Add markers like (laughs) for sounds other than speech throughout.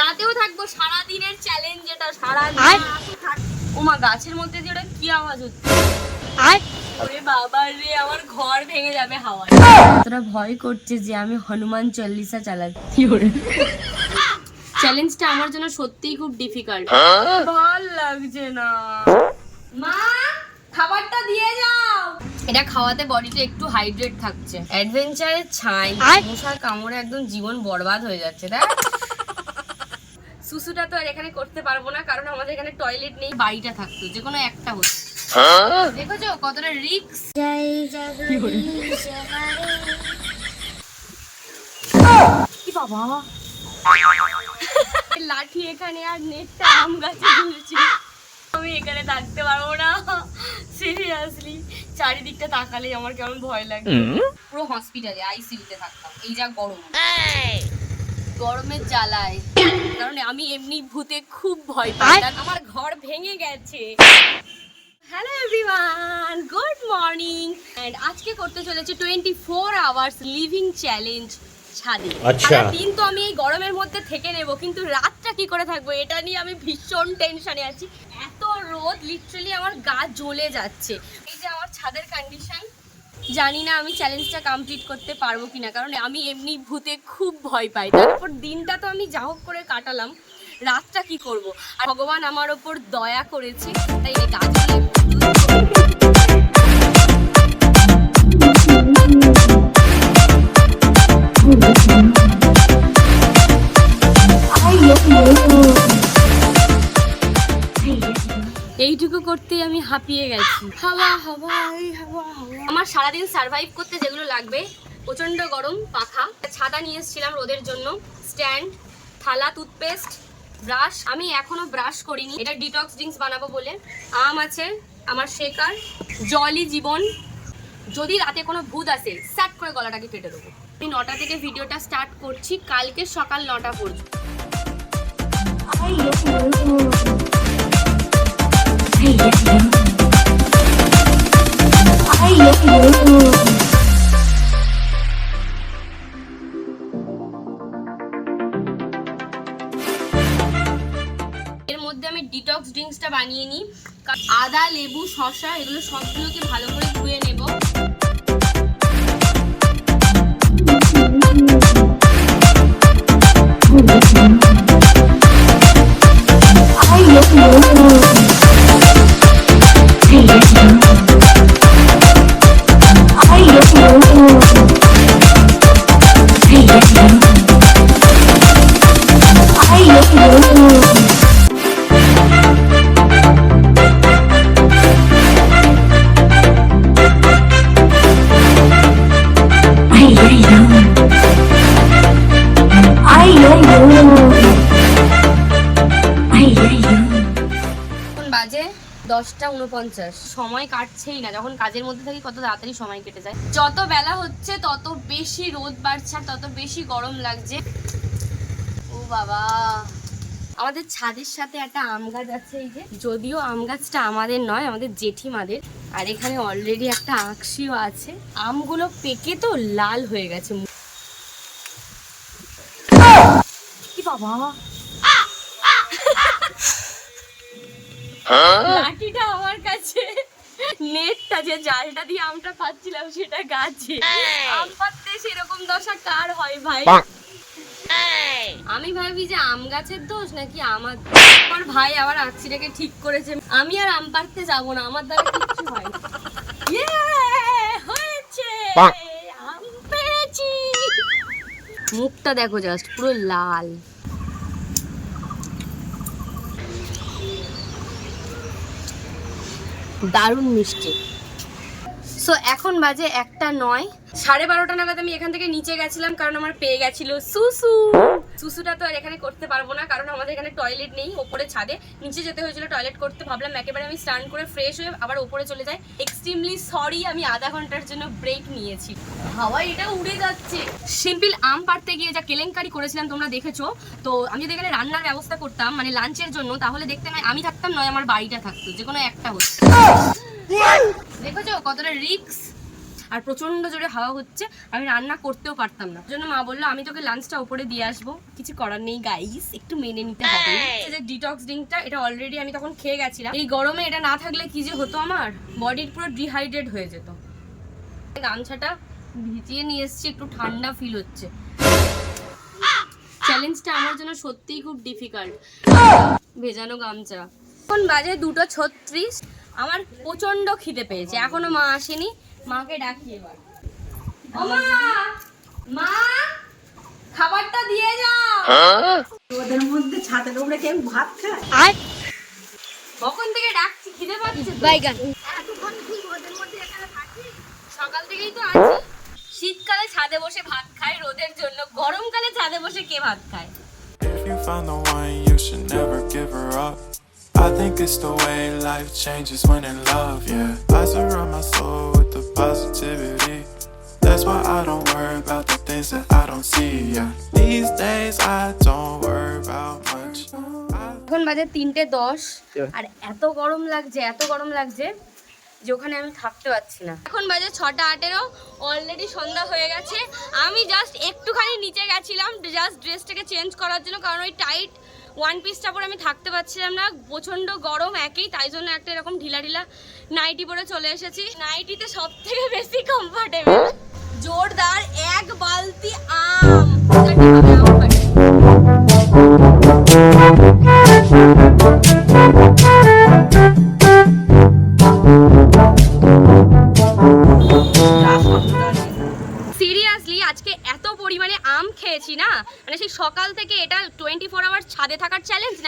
রাতেও থাকব সারা দিনের চ্যালেঞ্জ এটা সারা? ওমা গাছের মধ্যে দিয়ে ওটা কি আওয়াজ হচ্ছে? আর ওরে বাবা রে আমার ঘর ভেঙে যাবে হাওয়া তোরা ভয় করছে যে আমি হনুমান চল্লিশা চালাচ্ছি। চ্যালেঞ্জটা আমার জন্য সত্যিই খুব ডিফিকাল্ট ভালো লাগছে না। মা খাবারটা দিয়ে যাও। এটা খাওয়াতে বডিটা একটু হাইড্রেট থাকছে। অ্যাডভেঞ্চারের ছাই। মশার কামড়ে একদম জীবন বরবাদ হয়ে যাচ্ছে তাই সুসুটা তো আর এখানে করতে পারব না কারণ আমাদের এখানে টয়লেট নেই বাড়িটা থাকতো যে কোনো একটা হতো। দেখেছ কতটা রিক্স কি বাবা? (laughs) লাঠি এখানে আর নেটটা আম গাছে ঝুলছে। আমি এখানে থাকতে পারব না। সিরিয়াসলি চারিদিকটা তাকালে আমার কেমন ভয় লাগে পুরো হসপিটালে আইসিইউতে থাকতাম। এই যা গরম। গরমের জ্বালায়। কারণ আমি এমনি ভূতে খুব ভয় পাই। আর আমার ঘর ভেঙে গেছে। Hello everyone good morning and আজকে করতে চলেছে twenty four hours living challenge ছাদে। আচ্ছা। দিন তো আমি এই গরমের মধ্যে থেকে নেব কিন্তু রাতটা কি করে থাকব এটা নিয়ে আমি ভীষণ টেনশনে আছি। এত রোদ লিটারালি আমার গা জ্বলে যাচ্ছে। এই যে আমার ছাদের কন্ডিশন জানি না আমি চ্যালেঞ্জটা কমপ্লিট করতে পারব কিনা, কারণ আমি এমনি ভূতে খুব ভয় পাই। তারপর দিনটা তো আমি যা হোক করে কাটালাম, রাতটা কি করব? আর ভগবান আমার ওপর দয়া করেছে, তাই এই গাছগুলো করতেই আমি হাঁপিয়ে গেছি। হাওয়া হাওয়া হাওয়া হাওয়া। আমার সারাদিন সার্ভাইভ করতে যেগুলো লাগবে প্রচণ্ড গরম, পাখা, ছাতা নিয়ে এসেছিলাম রোদের জন্য স্ট্যান্ড থালা টুথপেস্ট ব্রাশ আমি এখনও ব্রাশ করিনি। এটা ডিটক্স ড্রিঙ্কস বানাবো বলে। আম আছে, আমার শেকার জলই জীবন। যদি রাতে কোনো ভূত আসে, স্যাট করে গলাটাকে কেটে দেবো। আমি নটা থেকে ভিডিওটা স্টার্ট করছি, কালকে সকাল নটা পর্যন্ত। মধ্যে আমি ডিটক্স ড্রিঙ্কসটা বানিয়ে নিই। আদা লেবু শসা এগুলো সবগুলোকে ভালো করে ধুয়ে বাজে দশটা উনপঞ্চাশ। সময় কাটছেই না, যখন কাজের মধ্যে থাকি কত তাড়াতাড়ি সময় কেটে যায়। যত বেলা হচ্ছে, তত বেশি রোদ বাড়ছে তত বেশি গরম লাগছে। ও বাবা। আমাদের ছাদের সাথে একটা আম গাছ আছে এই যে। যদিও আম গাছটা আমাদের নয়, আমাদের জেঠিমাদের। আর এখানে অলরেডি একটা আঁকশিও আছে। আমগুলো পেকে তো লাল হয়ে গেছে কি বাবা। লাঠিটা আমার কাছে। নেটটা যে জালটা দিয়ে আমটা পাচ্ছিলাম সেটা গাছে। আম পাততে সেরকম দশা কার হয় ভাই? আমি ভাবি যে আম গাছের দোষ নাকি আমার আমার ভাই আবার আঁকছিটাকে ঠিক করেছে। আমি আর আম পাড়তে যাব না আমার দ্বারা কিচ্ছু হয় হয়েছে! আম পেরেছি! মুখটা দেখো জাস্ট পুরো লাল। দারুণ মিষ্টি। সো এখন বাজে একটা নয়। সাড়ে বারোটা নাগাদ আমি এখান থেকে নিচে গেছিলাম, কারণ আমার পেয়ে গেছিল সুসু। সুসুটা তো আর এখানে করতে পারব না কারণ আমাদের এখানে টয়লেট নেই ওপরে ছাদে। নিচে যেতে হয়েছিল টয়লেট করতে ভাবলাম একেবারে আমি স্নান করে ফ্রেশ হয়ে আবার ওপরে চলে যাই। এক্সট্রিমলি সরি আমি আধা ঘণ্টার জন্য ব্রেক নিয়েছি। হাওয়া এটা উড়ে যাচ্ছে। সিম্পল আম পাড়তে গিয়ে যা কেলেঙ্কারি করেছিলাম তোমরা দেখেছ তো আমি যদি এখানে রান্নার ব্যবস্থা করতাম মানে লাঞ্চের জন্য তাহলে দেখতে নয় আমি থাকতাম নয় আমার বাড়িটা থাকতো যে কোনো একটা হতো (laughs) দেখেছ কতটা রিক্স আর প্রচণ্ড জোরে হাওয়া হচ্ছে আমি রান্না করতেও পারতাম না। জন্য মা বলল আমি তোকে লাঞ্চটা উপরে দিয়ে আসব। কিছু করার নেই গাইস একটু মেনে নিতে হবে। যে ডিটক্স ড্রিঙ্কটা এটা অলরেডি আমি তখন খেয়ে গেছিলাম। এই গরমে এটা না থাকলে কি যে হতো আমার? বডির পুরো ডিহাইড্রেট হয়ে যেত। গামছাটা ভিজিয়ে নিয়ে এসেছি একটু ঠান্ডা ফিল হচ্ছে। চ্যালেঞ্জটা আমার জন্য সত্যিই খুব ডিফিকাল্ট ভেজানো গামছা। এখন বাজে দুটো ছত্রিশ। আমার প্রচণ্ড খিদে পেয়েছে। এখনও মা আসেনি। মাকে ডাকি এবার। মা! মা! খাবারটা দিয়ে যাও। ওদের মধ্যে ছাদের উপরে কেউ ভাত খায়? কখন থেকে ডাকছি? খিদে পাচ্ছে বাইগান সকাল থেকেই তো আছি। শীতকালে ছাদে বসে ভাত খায় রোদের জন্য। গরমকালে ছাদে বসে কে ভাত খায়? If you found the one, you should never give her up. I think it's the way life changes when in love, yeah. I surround my soul with the positivity. That's why I don't worry about the things that I don't see, yeah. These days I don't worry about much. এখন বাজে তিনটে দশ আর এত গরম লাগছে এত গরম লাগছে যে ওখানে আমি থাকতে পারছি না এখন বাজে ছটা আটেরও অলরেডি সন্ধ্যা হয়ে গেছে আমি জাস্ট একটুখানি নিচে গেছিলাম জাস্ট ড্রেসটাকে চেঞ্জ করার জন্য কারণ ওই টাইট ওয়ান পিসটা পরে আমি থাকতে পারছিলাম না। প্রচণ্ড গরম, একেই, তাই জন্য একটা এরকম ঢিলা ঢিলা নাইটি পরে চলে এসেছি। নাইটিতে সব থেকে বেশি কমফর্টেবল জোরদার এক বালতি আম।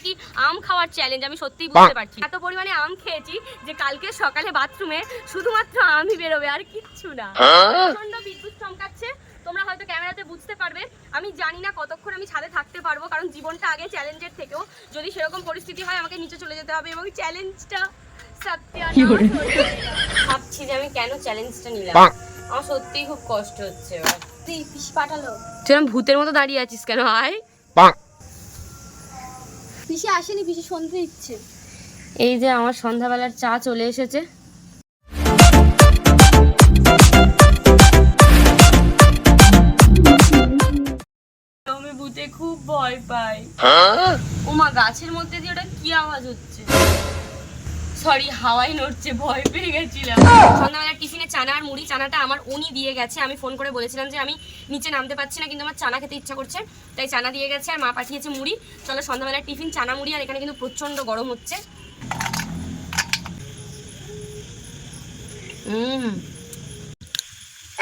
নাকি আম খাওয়ার চ্যালেঞ্জ আমি সত্যিই বুঝতে পারছি এত পরিমাণে আম খেয়েছি যে কালকে সকালে বাথরুমে শুধুমাত্র আমই বেরোবে আর কিচ্ছু না। প্রচণ্ড বিদ্যুৎ চমকাচ্ছে। তোমরা হয়তো ক্যামেরাতে বুঝতে পারবে আমি জানি না কতক্ষণ আমি ছাদে থাকতে পারব কারণ জীবনটা আগে চ্যালেঞ্জের থেকেও যদি সেরকম পরিস্থিতি হয় আমাকে নিচে চলে যেতে হবে এবং চ্যালেঞ্জটা ভাবছি যে আমি কেন চ্যালেঞ্জটা নিলাম। আমার সত্যিই খুব কষ্ট হচ্ছে তুই পিসি পাঠালো? তুই এরম ভূতের মতো দাঁড়িয়ে আছিস কেন? আয়। পিসি আসেনি পিসি সন্ধে দিচ্ছে। এই যে আমার সন্ধ্যাবেলার চা চলে এসেছে। আমি ভূতে খুব ভয় পাই। ওমা গাছের মধ্যে দিয়ে ওটা কি আওয়াজ হচ্ছে? সরি হাওয়াই নড়ছে, ভয় পেয়ে গেছিলাম। সন্ধ্যাবেলা টিফিনে চানা আর মুড়ি, চানাটা আমার উনি দিয়ে গেছে। আমি ফোন করে বলেছিলাম যে আমি নিচে নামতে পারছি না, কিন্তু আমার চানা খেতে ইচ্ছা করছে। তাই চানা দিয়ে গেছে আর মা পাঠিয়েছে মুড়ি। চলো সন্ধ্যাবেলা টিফিন, চানা, মুড়ি, আর এখানে কিন্তু প্রচণ্ড গরম হচ্ছে। হুম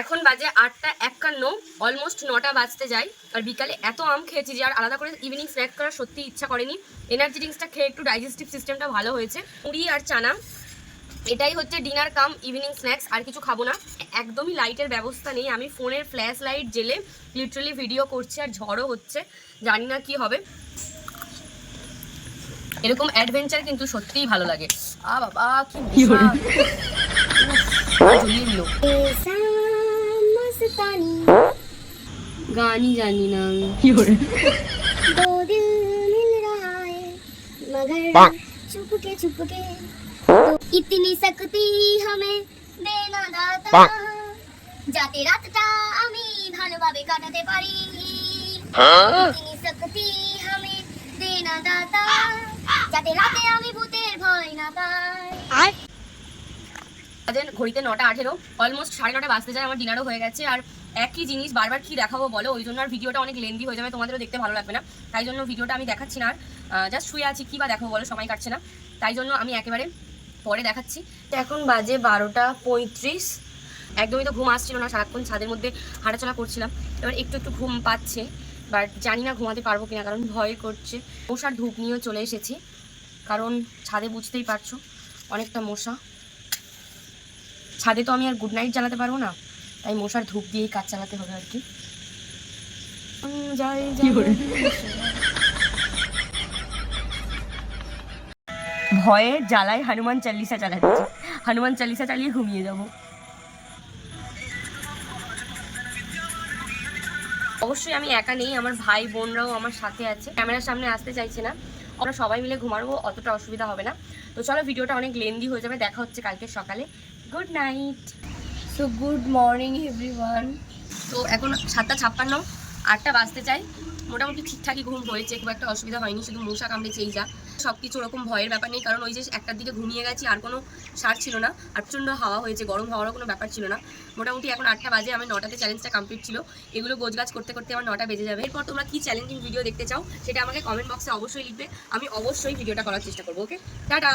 এখন বাজে আটটা একান্ন অলমোস্ট নটা বাজতে যায় আর বিকালে এত আম খেয়েছি যে আর আলাদা করে ইভিনিং স্ন্যাক করার সত্যি ইচ্ছা করেনি। এনার্জি ড্রিঙ্কসটা খেয়ে একটু ডাইজেস্টিভ সিস্টেমটা ভালো হয়েছে। মুড়ি আর চানা এটাই হচ্ছে ডিনার কাম ইভিনিং স্ন্যাক্স আর কিছু খাব না। একদমই লাইটের ব্যবস্থা নেই আমি ফোনের ফ্ল্যাশ লাইট জেলে লিটারালি ভিডিও করছি আর ঝড়ও হচ্ছে জানি না কি হবে। এরকম অ্যাডভেঞ্চার কিন্তু সত্যিই ভালো লাগে। আ বাবা কি জ্বলিয়ে দিল। গানই জানি না আমি दो दिल मिल रहा है मगर चुपके चुपके तो इतनी शक्ति हमें देना দাতা যাতে রাতটা আমি ভালোভাবে কাটাতে পারি ইতনি শক্তি हमें দেনা দাতা যাতে রাতে আমি ভূতের ভয় না পাই বাজে ঘড়িতে নটা আঠেরো অলমোস্ট সাড়ে নটা বাজতে যায়, আমার ডিনারও হয়ে গেছে। আর একই জিনিস বারবার কি দেখাবো বলো? ওই জন্য আর ভিডিওটা অনেক লেন্দি হয়ে যাবে, তোমাদেরও দেখতে ভালো লাগবে না। তাই জন্য ভিডিওটা আমি দেখাচ্ছি না আর জাস্ট শুয়ে আছি, কী বা দেখাবো বলো? সময় কাটছে না। তাই জন্য আমি একেবারে পরে দেখাচ্ছি। তো এখন বাজে বারোটা পঁয়ত্রিশ। একদমই তো ঘুম আসছিল না, সারাক্ষণ ছাদের মধ্যে হাঁটাচলা করছিলাম। এবার একটু একটু ঘুম পাচ্ছে বাট জানি না ঘুমাতে পারব কিনা, কারণ ভয় করছে। মশার ধূপ নিয়েও চলে এসেছি, কারণ ছাদে বুঝতেই পারছ, অনেকটা মশা। ছাদে তো আমি আর গুড নাইট জ্বালাতে পারব না। তাই মশার ধূপ দিয়েই কাজ চালাতে হবে আর কি। যাই। ভয়ে জ্বালায় হনুমান চাল্লিশা চালাচ্ছি। হনুমান চাল্লিশা চালিয়ে ঘুমিয়ে যাব। অবশ্যই আমি একা নেই আমার ভাই বোনরাও আমার সাথে আছে। ক্যামেরার সামনে আসতে চাইছে না। আমরা সবাই মিলে ঘুমাবো অতটা অসুবিধা হবে না। তো চলো ভিডিওটা অনেক লেন্দি হয়ে যাবে। দেখা হচ্ছে কালকে সকালে। Good night so good morning everyone তো এখন সাতটা ছাপ্পান্ন, আটটা বাজতে চাই। মোটামুটি ঠিকঠাকই ঘুম হয়েছে, খুব একটা অসুবিধা হয়নি, শুধু মশা কামড়েছে এই যা। সব কিছু ওরকম ভয়ের ব্যাপার নেই, কারণ ওই যে একটার দিকে ঘুমিয়ে গেছি, আর কোনো সার ছিল না। আর প্রচণ্ড হাওয়া হয়েছে, গরম হওয়ারও কোনো ব্যাপার ছিল না। মোটামুটি এখন আটটা বাজে আমি নটাতে চ্যালেঞ্জটা কমপ্লিট ছিল। এগুলো গোছগাছ করতে করতে আমার নটা বেজে যাবে। এরপর তোমরা কী চ্যালেঞ্জিং ভিডিও দেখতে চাও, সেটা আমাকে কমেন্ট বক্সে অবশ্যই লিখবে। আমি অবশ্যই ভিডিওটা করার চেষ্টা করব ওকে টাটা!